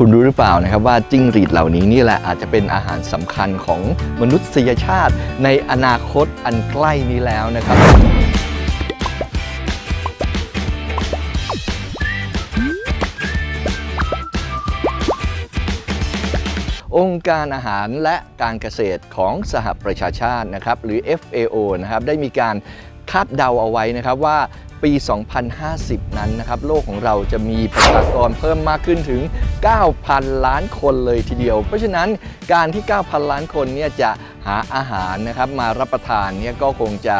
คุณรู้หรือเปล่านะครับว่าจิ้งหรีดเหล่านี้นี่แหละอาจจะเป็นอาหารสำคัญของมนุษยชาติ ในอนาคตอันใกล้นี้แล้วนะครับองค์การอาหารและการเกษตรของสหประชาชาตินะครับหรือ FAO นะครับได้มีการคาดเดาเอาไว้นะครับว่า ปี 2050 นั้นนะครับ โลกของเราจะมีประชากรเพิ่มมากขึ้นถึง 9,000 ล้านคนเลยทีเดียว เพราะฉะนั้นการที่ 9,000 ล้านคนเนี่ยจะหาอาหารนะครับมารับประทานเนี่ยก็คงจะ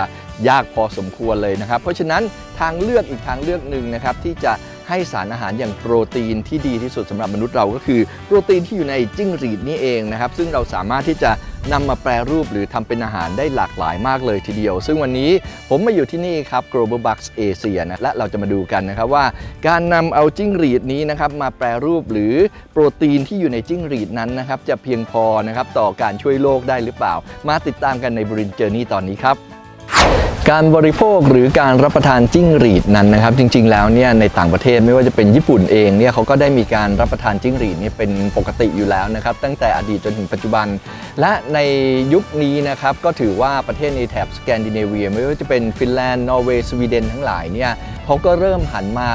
ยากพอสมควรเลยนะครับ เพราะฉะนั้นทางเลือกอีกทางเลือกหนึ่งนะครับที่จะให้สารอาหารอย่างโปรตีนที่ดีที่สุดสำหรับมนุษย์เราก็คือ โปรตีนที่อยู่ในจิ้งหรีดนี่เองนะครับ ซึ่งเราสามารถที่จะ นำมาแปรรูปหรือทำเป็นอาหารได้หลากหลายมากเลยทีเดียว ซึ่งวันนี้ผมมาอยู่ที่นี่ครับ Global Bucks Asia นะและเราจะมาดูกันนะครับว่า การนำเอาจิ้งหรีดนี้นะครับมาแปรรูปหรือโปรตีนที่อยู่ในจิ้งหรีดนั้นนะครับจะเพียงพอนะครับต่อการช่วยโลกได้หรือเปล่า มาติดตามกันในบรินเจอร์นี่ตอนนี้ครับ การบริโภคหรือการรับประทานจิ้งหรีดนั้นนะครับ จริง ๆ แล้วเนี่ยในต่างประเทศไม่ว่าจะเป็นญี่ปุ่นเองเนี่ยเขาก็ได้มีการรับประทานจิ้งหรีดเนี่ยเป็นปกติอยู่แล้วนะครับ ตั้งแต่อดีตจนถึงปัจจุบัน และในยุคนี้นะครับก็ถือว่าประเทศในแถบสแกนดิเนเวีย ไม่ว่าจะเป็นฟินแลนด์นอร์เวย์สวีเดนทั้งหลายเนี่ย เขาก็เริ่มหันมา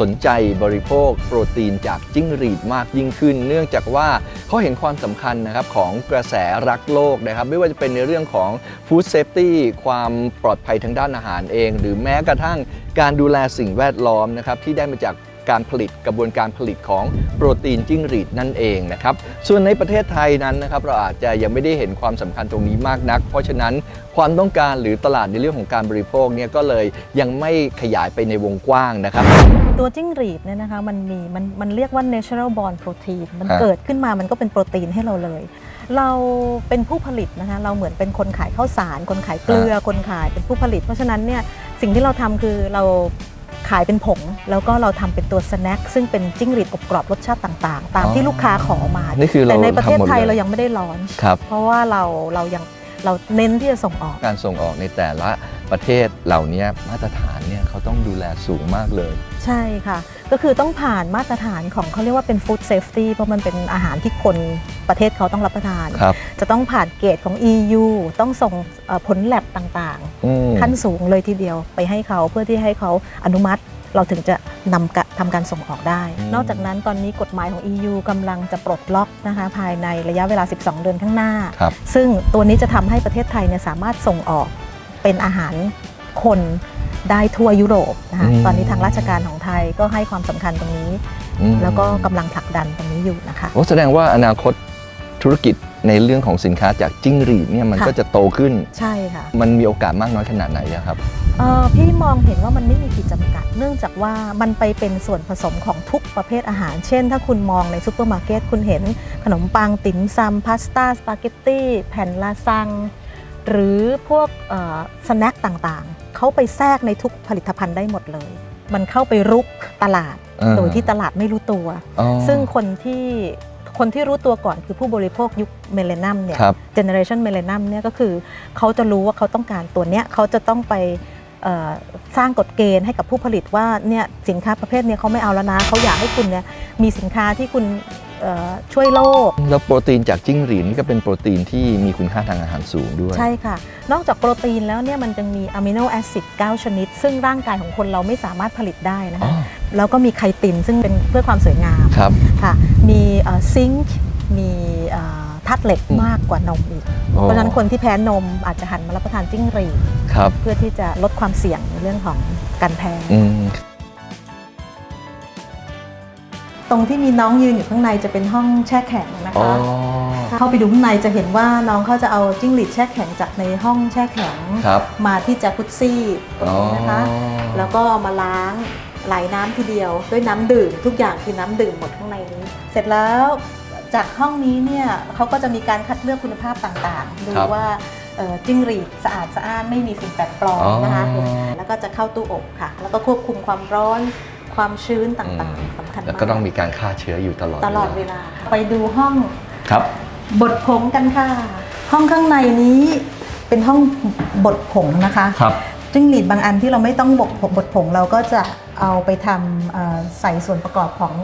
สนใจบริโภคโปรตีนจากจิ้งหรีดมากยิ่งขึ้น เนื่องจากว่าเขาเห็นความสำคัญนะครับของกระแสรักโลกนะครับ ไม่ว่าจะเป็นในเรื่องของฟู้ดเซฟตี้ความปลอดภัยทางด้านอาหารเอง หรือแม้กระทั่งการดูแลสิ่งแวดล้อมนะครับที่ได้มาจาก การผลิตกระบวนการผลิตของโปรตีนจิ้งหรีดนั่นเองนะครับส่วนในประเทศไทยนั้นนะครับเราอาจจะยังไม่ได้เห็นความสำคัญตรงนี้มากนัก เพราะฉะนั้นความต้องการหรือตลาดในเรื่องของการบริโภคเนี่ยก็เลยยังไม่ขยายไปในวงกว้างนะครับตัวจิ้งหรีดเนี่ยนะคะมันมีมันมันเรียกว่า natural born protein มันฮะเกิดขึ้นมามันก็เป็นโปรตีนให้เราเลย เราเป็นผู้ผลิตนะคะเราเหมือนเป็นคนขายข้าวสาร คนขายเกลือคนขายเป็นผู้ผลิต เพราะฉะนั้นเนี่ยสิ่งที่เราทำคือเรา ขายเป็นผง แล้วก็เราทำเป็นตัวสแน็คซึ่งเป็นจิ้งหรีดอบกรอบรสชาติต่างๆ ตามที่ลูกค้าขอมานี่คือเราแต่ในประเทศทำหมดไทยเลยเรายังไม่ได้ลอนช์ครับเพราะว่าเราเรายังเราเน้นที่จะส่งออก การส่งออกในแต่ละประเทศเหล่านี้มาตรฐานเนี่ยเขาต้องดูแลสูงมากเลย ใช่ค่ะ ก็คือต้องผ่านมาตรฐานของเขาเรียกว่าเป็น food safety เพราะมันเป็นอาหารที่คนประเทศเขาต้องรับประทาน ครับ จะต้องผ่านเกณฑ์ของ EU ต้องส่งเอ่อผลแลบต่างอืม ๆ ขั้นสูงเลยทีเดียวไปให้เขาเพื่อที่ให้เขาอนุมัติ เราถึงจะนำกะทำการส่งออกได้นอกจากนั้นตอนนี้กฎหมายของ EU กำลังจะปลดล็อกนะคะภายในระยะเวลา 12 เดือนข้างหน้า ครับ ซึ่งตัวนี้จะทำให้ประเทศไทยเนี่ยสามารถส่งออกเป็นอาหารคน ได้ทั่วยุโรปนะคะอืมตอนนี้ทางราชการของไทยก็ให้ความสำคัญตรงนี้อืมแล้วก็กำลังผลักดันตรงนี้อยู่นะคะโอ้แสดงว่าอนาคตธุรกิจในเรื่องของสินค้าจากจิ้งหรีดเนี่ยมันค่ะก็จะโตขึ้นใช่ค่ะมันมีโอกาสมากน้อยขนาดไหนอะครับเอ่อพี่มองเห็นว่ามันไม่มีขีดจำกัด เนื่องจากว่ามันไปเป็นส่วนผสมของทุกประเภทอาหาร เช่น ถ้าคุณมองในซูเปอร์มาร์เก็ตคุณเห็นขนมปังติ๋มซำพาสต้าสปาเกตตี้แผ่นลาซัง หรือพวกเอ่อสแน็คต่างๆ เขาไปแทรกในทุกผลิตภัณฑ์ได้หมดเลย มันเข้าไปรุกตลาดอ่าโดยที่ตลาดไม่รู้ตัวอ๋อซึ่งคนที่คนที่รู้ตัวก่อนคือผู้บริโภคยุคเมเลนัมเนี่ยครับเจเนอเรชันเมเลนัมเนี่ยก็คือเขาจะรู้ว่าเขาต้องการตัวเนี้ยเขาจะต้องไปเอ่อสร้างกฎเกณฑ์ให้กับผู้ผลิตว่าเนี่ยสินค้าประเภทเนี้ยเขาไม่เอาแล้วนะเขาอยากให้คุณเนี่ยมีสินค้าที่คุณเอ่อ ช่วยโลกแล้วโปรตีนจากจิ้งหรีดนี่ก็เป็นโปรตีนที่มีคุณค่าทางอาหารสูงด้วย ใช่ค่ะ นอกจากโปรตีนแล้วเนี่ยมันจะมีอะมิโนแอซิด9 ชนิด ซึ่งร่างกายของคนเราไม่สามารถผลิตได้นะอ๋อคะแล้วก็มีไคตินซึ่งเป็นเพื่อความสวยงามครับค่ะมีซิงค์มีเอ่อธาตุเหล็กอืมมากกว่านมอีกอ๋อเพราะฉะนั้นคนที่แพ้นมอาจจะหันมารับประทานจิ้งหรีดครับเพื่อที่จะลดความเสี่ยงในเรื่องของการแพ้อืม ตรงที่มีน้องยืนอยู่ข้างในจะเป็นห้องแช่แข็งนะอ๋อคะ เข้าไปดูข้างในจะเห็นว่าน้องเขาจะเอาจิ้งหรีดแช่แข็งจากในห้องแช่แข็ง ครับมาที่จากุซซี่อ๋อนะคะ แล้วก็เอามาล้างไหลน้ำทีเดียว ด้วยน้ำดื่มทุกอย่างคือน้ำดื่มหมดข้างในนี้ เสร็จแล้วจากห้องนี้เนี่ยเขาก็จะมีการคัดเลือกคุณภาพต่างๆ ดูครับว่าเอ่อจิ้งหรีดสะอาดสะอ้านไม่มีสิ่งแปลกปลอมอ๋อนะคะแล้วก็จะเข้าตู้อบค่ะ แล้วก็ควบคุมความร้อน ความชื้นต่างอืมๆสำคัญแล้วมากก็ต้องมีการฆ่าเชื้ออยู่ตลอดตลอดเวลาค่ะไปดูห้องครับ บดผงกันค่ะ ห้องข้างในนี้เป็นห้องบดผงนะคะ ครับ จิ้งหรีดบางอันที่เราไม่ต้องบดผงบดผงเราก็จะเอาไปทำเอ่อใส่ส่วนประกอบของ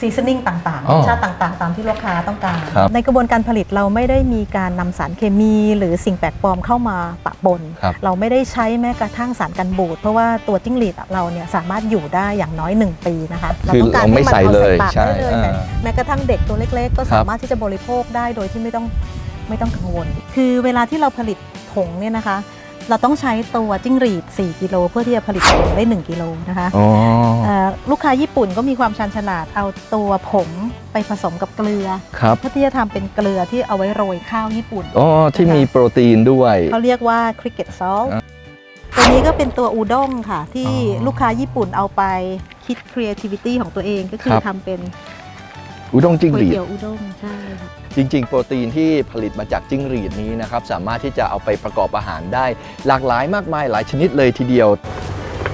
ซีซันนิ่งต่างอ๋อๆรสชาติต่างๆ ตามที่ลูกค้าต้องการครับในกระบวนการผลิตเราไม่ได้มีการนำสารเคมี หรือสิ่งแปลกปลอมเข้ามาปะปนครับเราไม่ได้ใช้แม้กระทั่งสารกันบูด เพราะว่าตัวจิ้งหรีดเราเนี่ยสามารถอยู่ได้อย่างน้อย 1 ปีนะคะคือต้องการเราไม่ให้มันใส่เอาเลยปากใช่ได้เลยอ่าแม้แม้กระทั่งเด็กตัวเล็ก ๆ ก็ครับสามารถที่จะบริโภคได้โดยที่ไม่ต้องไม่ต้องกังวล คือเวลาที่เราผลิตผงเนี่ยนะคะ เราต้องใช้ตัวจิ้งหรีด 4 กิโลเพื่อที่จะผลิตผงได้ 1 กิโลนะคะอ๋อเอ่อลูกค้าญี่ปุ่นก็มีความชันฉลาดเอาตัวผงไปผสมกับเกลือครับเพื่อที่จะทำเป็นเกลือที่เอาไว้โรยข้าวญี่ปุ่น อ๋อที่มีโปรตีนด้วย เขาเรียกว่า cricket salt อ่าตัวนี้ก็เป็นตัวอูด้งค่ะ ที่อ๋อลูกค้าญี่ปุ่นเอาไปคิด creativity ของตัวเองก็คือครับ ทำเป็น อุด้งจิ้งก๋วหยรีด เตี๋ยวอูด้งใช่ค่ะจริงๆ โปรตีนที่ผลิตมาจากจิ้งหรีดนี้นะครับ สามารถที่จะเอาไปประกอบอาหารได้ หลากหลายมากมายหลายชนิดเลยทีเดียว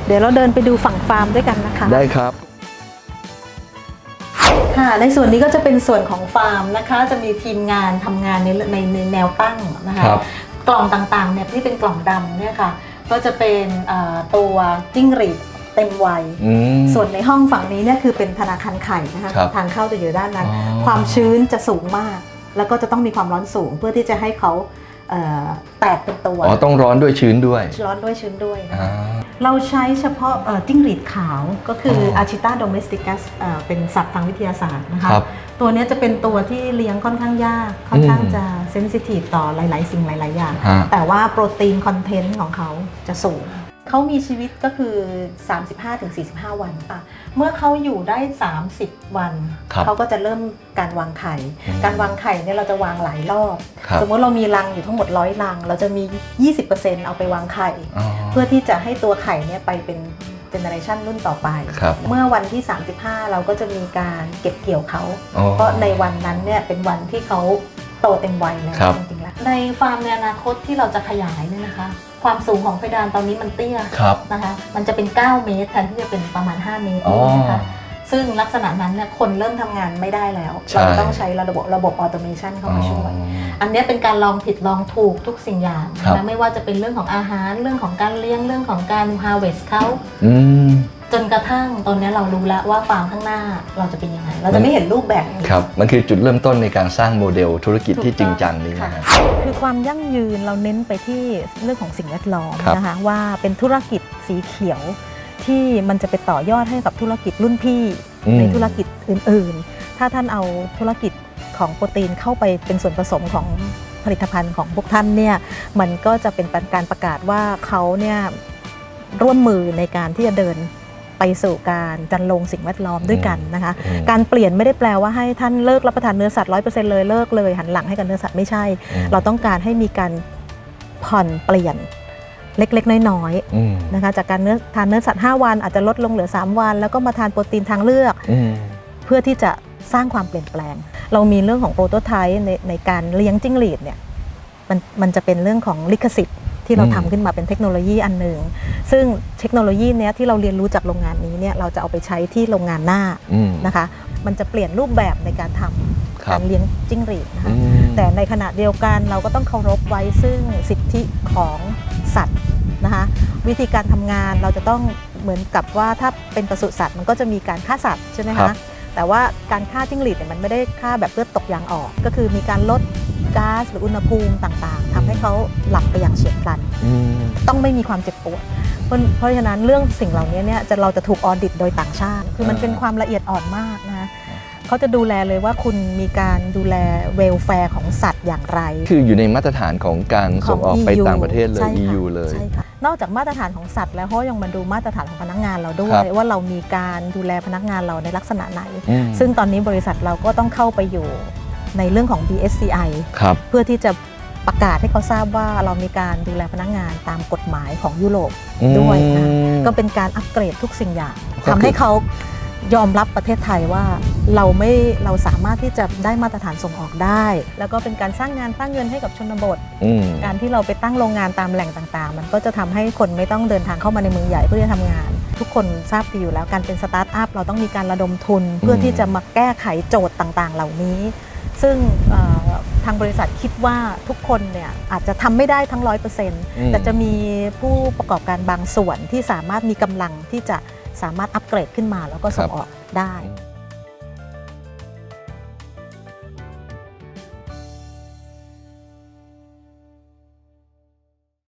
เดี๋ยวเราเดินไปดูฝั่งฟาร์มด้วยกันนะคะได้ครับ ค่ะในส่วนนี้ก็จะเป็นส่วนของฟาร์มนะคะ จะมีทีมงานทำงานในในในแนวตั้งนะคะครับ กล่องต่างๆเนี่ยที่เป็นกล่องดำเนี่ยค่ะ ก็จะเป็นเอ่อตัวจิ้งหรีด เต็มวัย อืม ส่วนในห้องฝั่งนี้เนี่ยคือเป็นธนาคารไข่นะคะครับทางเข้าจะอยู่ด้านนั้น อ๋อ ความชื้นจะสูงมาก แล้วก็จะต้องมีความร้อนสูงเพื่อที่จะให้เขาเอ่อแตกเป็นตัวอ๋อต้องร้อนด้วยชื้นด้วยร้อนด้วยชื้นด้วยนะคะ อ่า เราใช้เฉพาะเอ่อจิ้งหรีดขาวก็คืออ อาชิต้าโดเมสติกัสเป็นศัพท์ทางวิทยาศาสตร์นะคะ ครับตัวเนี้ยจะเป็นตัวที่เลี้ยงค่อนข้างยาก ค่อนข้างอืมจะเซนซิทีฟต่อหลาย ๆ สิ่งหลาย ๆ อย่าง ฮะ แต่ว่าโปรตีนคอนเทนต์ของเขาจะสูง เขามีชีวิตก็คือ 35-45 วันค่ะเมื่อเขาอยู่ได้ 30 วันครับเขาก็จะเริ่มการวางไข่อืมการวางไข่เนี่ยเราจะวางหลายรอบครับสมมติเรามีรังอยู่ทั้งหมดร้อยรัง เราจะมี 20%เอาไปวางไข่อ๋อเพื่อที่จะให้ตัวไข่เนี่ยไปเป็นเจเนอเรชันรุ่นต่อไปครับเมื่อวันที่ 35 เราก็จะมีการเก็บเกี่ยวเขาอ๋อเพราะในวันนั้นเนี่ยเป็นวันที่เขาโตเต็มวัยแล้วครับจริงๆแล้ว ในฟาร์มในอนาคตที่เราจะขยายเนี่ยนะคะ ความสูงของเพดานตอนนี้มันเตี้ยครับนะคะ มันจะเป็น 9 เมตรแทนที่จะเป็นประมาณ 5 เมตรอ๋อนะคะซึ่งลักษณะนั้นเนี่ยคนเริ่มทำงานไม่ได้แล้วใช่เราต้องใช้ระบบระบบออโตเมชันเข้ามาช่วย อันเนี้ยเป็นการลองผิดลองถูกทุกสิ่งอย่างครับนะไม่ว่าจะเป็นเรื่องของอาหารเรื่องของการเลี้ยงเรื่องของการ harvest เขาอืม จนกระทั่งตอนเนี้ยเรารู้แล้วว่าฟาร์มข้างหน้าเราจะเป็นยังไง เราจะไม่เห็นรูปแบบนี้ ครับ มันคือจุดเริ่มต้นในการสร้างโมเดลธุรกิจถูกที่จริงจังต้องนี้ค่ะนะฮะคือความยั่งยืนเราเน้นไปที่เรื่องของสิ่งแวดล้อมครับนะคะว่าเป็นธุรกิจสีเขียว ที่มันจะไปต่อยอดให้กับธุรกิจรุ่นพี่อืม ในธุรกิจอื่นๆ ถ้าท่านเอาธุรกิจของโปรตีนเข้าไปเป็นส่วนผสมของผลิตภัณฑ์ของพวกท่านเนี่ยมันก็จะเป็นการประกาศว่าเขาเนี่ยร่วมมือในการที่จะเดิน ไปสู่การจันลงสิ่งแวดล้อมด้วยกันนะคะอืมการเปลี่ยนไม่ได้แปลว่าให้ท่านเลิกรับประทานเนื้อสัตว์ร้อยเปอร์เซ็นต์เลยเลิกเลยหันหลังให้กับเนื้อสัตว์ไม่ใช่อืมเราต้องการให้มีการผ่อนเปลี่ยนเล็กๆ น้อยอืมๆนะคะจากการเนื้อทานเนื้อสัตว์ 5 วันอาจจะลดลงเหลือ 3 วัน แล้วก็มาทานโปรตีนทางเลือกอืมเพื่อที่จะสร้างความเปลี่ยนแปลง เรามีเรื่องของโปรโตไทป์ในในการเลี้ยงจิ้งหรีดเนี่ยมันมันจะเป็นเรื่องของลิขสิทธิ์ ที่เราอืมทำขึ้นมาเป็นเทคโนโลยีอันหนึ่ง ซึ่งเทคโนโลยีเนี้ยที่เราเรียนรู้จากโรงงานนี้เนี่ยเราจะเอาไปใช้ที่โรงงานหน้าอืมนะคะ มันจะเปลี่ยนรูปแบบในการทำครักาบรเลี้ยงจิ้งหรีดนะคะอืมแต่ในขณะเดียวกันเราก็ต้องเคารพไว้ซึ่งสิทธิของสัตว์นะคะวิธีการทำงานเราจะต้องเหมือนกับว่าถ้าเป็นปศุสัตว์มันก็จะมีการฆ่าสัตว์ใช่ไหมครัคะบแต่ว่าการฆ่าจิ้งหรีดเนี่ยมันไม่ได้ฆ่าแบบเลือดตกยางออก ก็คือมีการลดก๊าซหรืออุณหภูมิต่างๆทำให้เขาหลับไปอย่างเฉียบพลันอืม ต้องไม่มีความเจ็บปวดเพราะเพราะฉะนั้นเรื่องสิ่งเหล่านี้เนี่ยจะเราจะถูกออดิตโดยต่างชาติ คือมันอ่าเป็นความละเอียดอ่อนมากนะคะเขาจะดูแลเลยว่าคุณมีการดูแลเวลแฟร์ของสัตว์อย่างไร คืออยู่ในมาตรฐานของการส่งออกไป EU ต่างประเทศเลยใช่ค่ะ EU เลยใช่ค่ะนอกจากมาตรฐานของสัตว์แล้วเขายังมาดูมาตรฐานของพนักงานเราด้วครัยบว่าเรามีการดูแลพนักงานเราในลักษณะไหนอืมซึ่งตอนนี้บริษัทเราก็ต้องเข้าไปอยู่ในเรื่องของ BSCI ครับเพื่อที่จะ ประกาศให้เขาทราบว่าเรามีการดูแลพนักงานตามกฎหมายของยุโรปด้วยนะอืมก็เป็นการอัปเกรดทุกสิ่งอย่างก็คือทำให้เขายอมรับประเทศไทยว่าเราไม่เราสามารถที่จะได้มาตรฐานส่งออกได้ แล้วก็เป็นการสร้างงานสร้างเงินให้กับชนบทอืมการที่เราไปตั้งโรงงานตามแหล่งต่างๆ มันก็จะทำให้คนไม่ต้องเดินทางเข้ามาในเมืองใหญ่เพื่อจะทำงาน ทุกคนทราบดีอยู่แล้วการเป็นสตาร์ทอัพเราต้องมีการระดมทุนเพื่อที่จะมาแก้ไขโจทย์ต่างๆ เหล่านี้ ซึ่งเอ่อ ทางบริษัทคิดว่าทุกคนเนี่ยอาจจะทำไม่ได้ทั้งร้อยเปอร์เซ็นต์อืมแต่จะมีผู้ประกอบการบางส่วนที่สามารถมีกำลังที่จะสามารถอัปเกรดขึ้นมาแล้วก็ส่งครับออกได้อืม